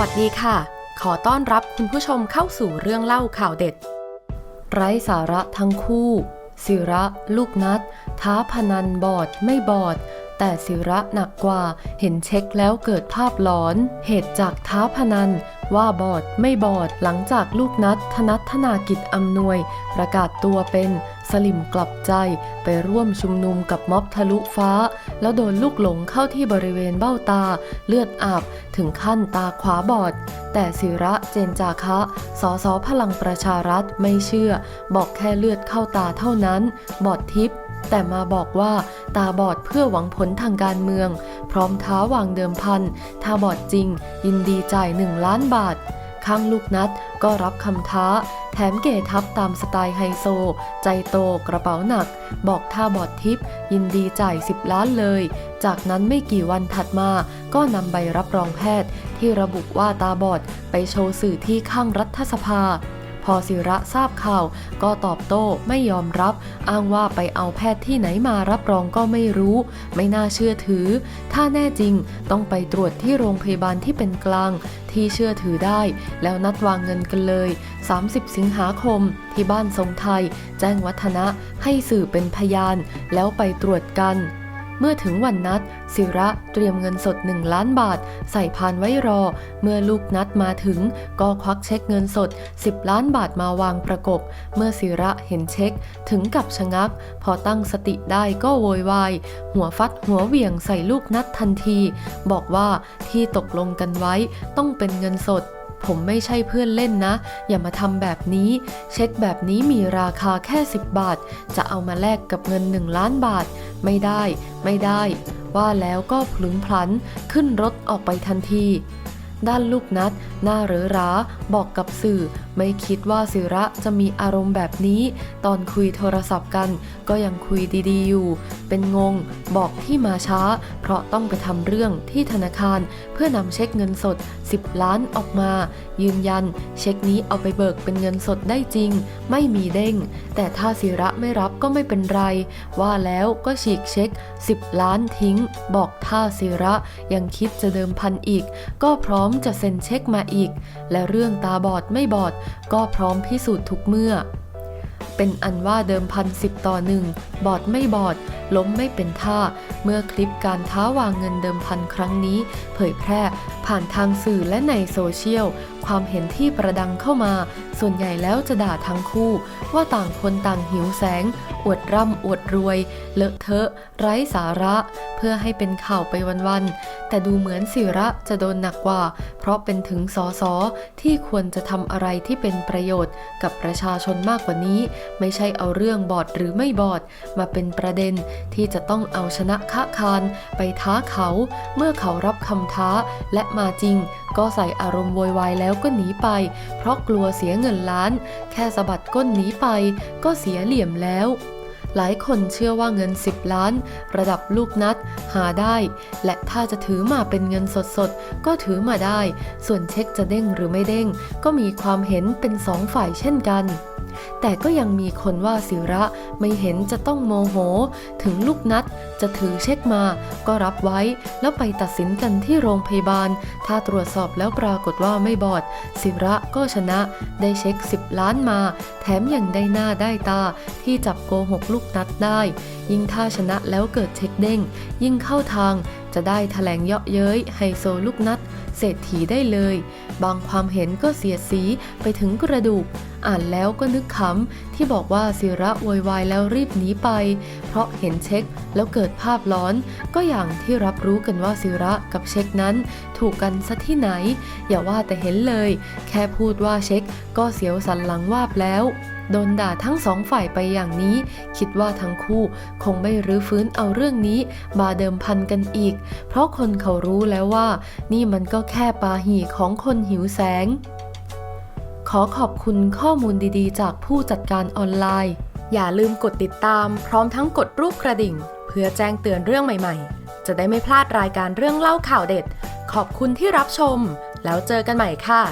วัสดีค่ะ ขอต้อนรับคุณผู้ชมเข้าสู่เรื่องเล่าข่าวเด็ด ไร้สาระทั้งคู่ ศิระลูกนัด ท้าพนันบอดไม่บอด แต่ศิระหนักกว่าเห็นเช็คแล้วเกิดภาพหลอน เหตุจากท้าพนัน ว่าบอดไม่บอดหลังจากลูกนัดธนัทนากิจอำนวย ประกาศตัวเป็นสลิมกลับใจไปร่วมชุมนุมกับม็อบทะลุฟ้า แล้วโดนลูกหลงเข้าที่บริเวณเบ้าตาเลือดอาบถึงขั้นตาขวาบอด แต่ศิระเจนจาคะ สสพลังประชารัฐไม่เชื่อ บอกแค่เลือดเข้าตาเท่านั้น บอดทิพย์แต่มาบอกว่าตาบอดเพื่อหวังผลทางการเมือง พร้อมท้าวางเดิมพันถ้าบอดจริง ยินดีจ่าย1ล้านบาท ข้างลูกนัดก็รับคำท้า แถมเก๋ทับตามสไตล์ไฮโซ ใจโตกระเป๋าหนัก บอกท่าบอดทิพย์ยินดีจ่าย 10 ล้านเลย จากนั้นไม่กี่วันถัดมา ก็นำใบรับรองแพทย์ ที่ระบุว่าตาบอดไปโชว์สื่อที่ข้างรัฐสภา พอศิระทราบข่าว ก็ตอบโต้ไม่ยอมรับ อ้างว่าไปเอาแพทย์ที่ไหนมารับรองก็ไม่รู้ ไม่น่าเชื่อถือ ถ้าแน่จริงต้องไปตรวจที่โรงพยาบาลที่เป็นกลาง ที่เชื่อถือได้ แล้วนัดวางเงินกันเลย 30 สิงหาคม ที่บ้านทรงไทย แจ้งวัฒนะให้สื่อเป็นพยาน แล้วไปตรวจกัน เมื่อถึงวันนัดศิระเตรียมเงินสด1ล้านบาท ใส่พานไว้รอ เมื่อลูกนัดมาถึง ก็ควักเช็คเงินสด 10 ล้านบาทมาวางประกบ เมื่อศิระเห็นเช็คถึงกับชะงัก พอตั้งสติได้ก็โวยวาย หัวฟัดหัวเหวี่ยงใส่ลูกนัดทันที บอกว่าที่ตกลงกันไว้ต้องเป็นเงินสด ผมไม่ใช่เพื่อนเล่นนะ อย่ามาทำแบบนี้ เช็คแบบนี้มีราคาแค่ 10 บาท จะเอามาแลกกับเงิน 1 ล้านบาท ไม่ได้ ไม่ได้ ว่าแล้วก็พลุนพลันขึ้นรถออกไปทันที ด้านลูกนัดหน้าเรือราบอกกับสื่อไม่คิดว่าศิระจะมีอารมณ์แบบนี้ ตอนคุยโทรศัพท์กัน ก็ยังคุยดีๆอยู่ เป็นงง บอกที่มาช้า เพราะต้องไปทำเรื่องที่ธนาคาร เพื่อนำเช็คเงินสด 10 ล้านออกมา ยืนยัน เช็คนี้เอาไปเบิกเป็นเงินสดได้จริง ไม่มีเด้ง แต่ถ้าศิระไม่รับก็ไม่เป็นไร ว่าแล้วก็ฉีกเช็ค 10 ล้านทิ้ง บอกถ้าศิระยังคิดจะเดิมพันอีก ก็พร้อมจะเซ็นเช็คมาอีก และเรื่องตาบอดไม่บอดก็พร้อมพิสูจน์ทุกเมื่อ เป็นอันว่าเดิมพันสิบต่อหนึ่งบอดไม่บอด ล้มไม่เป็นท่า เมื่อคลิปการท้าวางเงินเดิมพันครั้งนี้ เผยแพร่ผ่านทางสื่อและในโซเชียล ความเห็นที่ประดังเข้ามา ส่วนใหญ่แล้วจะด่าทั้งคู่ ว่าต่างคนต่างหิวแสง อวดร่ำอวดรวย เลอะเทอะ ไร้สาระ เพื่อให้เป็นข่าวไปวันๆ แต่ดูเหมือนศิระจะโดนหนักกว่า เพราะเป็นถึงสอสอที่ควรจะทำอะไรที่เป็นประโยชน์ กับประชาชนมากกว่านี้ ไม่ใช่เอาเรื่องบอดหรือไม่บอด มาเป็นประเด็นที่จะต้องเอาชนะค้าคารไปท้าเขา เมื่อเขารับคำท้าและมาจริง ก็ใส่อารมณ์โวยวายแล้วก็หนีไป เพราะกลัวเสียเงินล้าน แค่สะบัดก้นหนีไป ก็เสียเหลี่ยมแล้ว หลายคนเชื่อว่าเงิน 10 ล้าน ระดับลูกนัดหาได้ และถ้าจะถือมาเป็นเงินสดๆ ก็ถือมาได้ ส่วนเช็คจะเด้งหรือไม่เด้ง ก็มีความเห็นเป็นสองฝ่ายเช่นกัน แต่ก็ยังมีคนว่าศิระไม่เห็นจะต้องโมโห ถึงลูกนัดจะถือเช็คมา ก็รับไว้แล้วไปตัดสินกันที่โรงพยาบาล ถ้าตรวจสอบแล้วปรากฏว่าไม่บอด ศิระก็ชนะ ได้เช็ค 10 ล้านมา แถมยังได้หน้าได้ตาที่จับโกหกลูกนัดได้ ยิ่งถ้าชนะแล้วเกิดเช็คเด้ง ยิ่งเข้าทางจะได้แถลงเยาะเย้ยไฮโซลูกนัด เศรษฐีได้เลย บางความเห็นก็เสียสีไปถึงกระดูก อ่านแล้วก็นึกขำที่บอกว่าศิระโวยวายแล้วรีบหนีไป เพราะเห็นเช็คแล้วเกิดภาพร้อน ก็อย่างที่รับรู้กันว่าศิระกับเช็คนั้น ถูกกันซะที่ไหน อย่าว่าแต่เห็นเลย แค่พูดว่าเช็ค ก็เสียวสันหลังวาบแล้วโดนด่าทั้งสองฝ่ายไปอย่างนี้ คิดว่าทั้งคู่คงไม่รื้อฟื้นเอาเรื่องนี้มาเดิมพันกันอีก เพราะคนเขารู้แล้วว่า นี่มันก็แค่ปาหี่ของคนหิวแสง ขอขอบคุณข้อมูลดีๆ จากผู้จัดการออนไลน์ อย่าลืมกดติดตาม พร้อมทั้งกดรูปกระดิ่ง เพื่อแจ้งเตือนเรื่องใหม่ๆ จะได้ไม่พลาดรายการเรื่องเล่าข่าวเด็ด ขอบคุณที่รับชม แล้วเจอกันใหม่ค่ะ